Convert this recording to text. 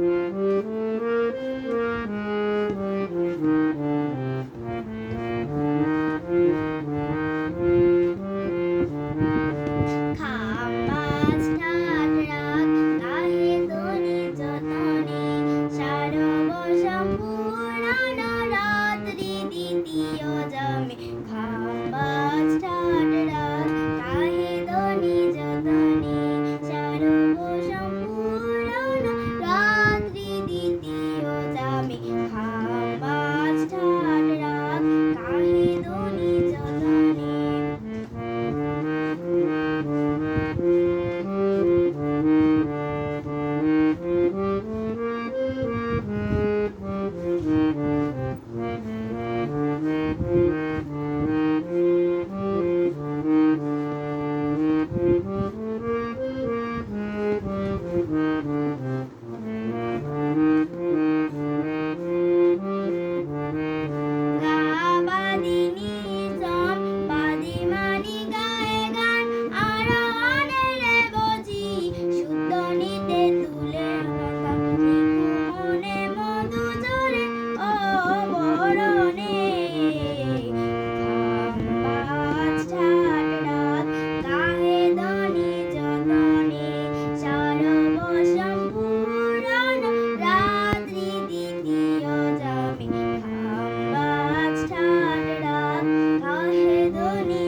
Mm-hmm. রাহে দুনিয়া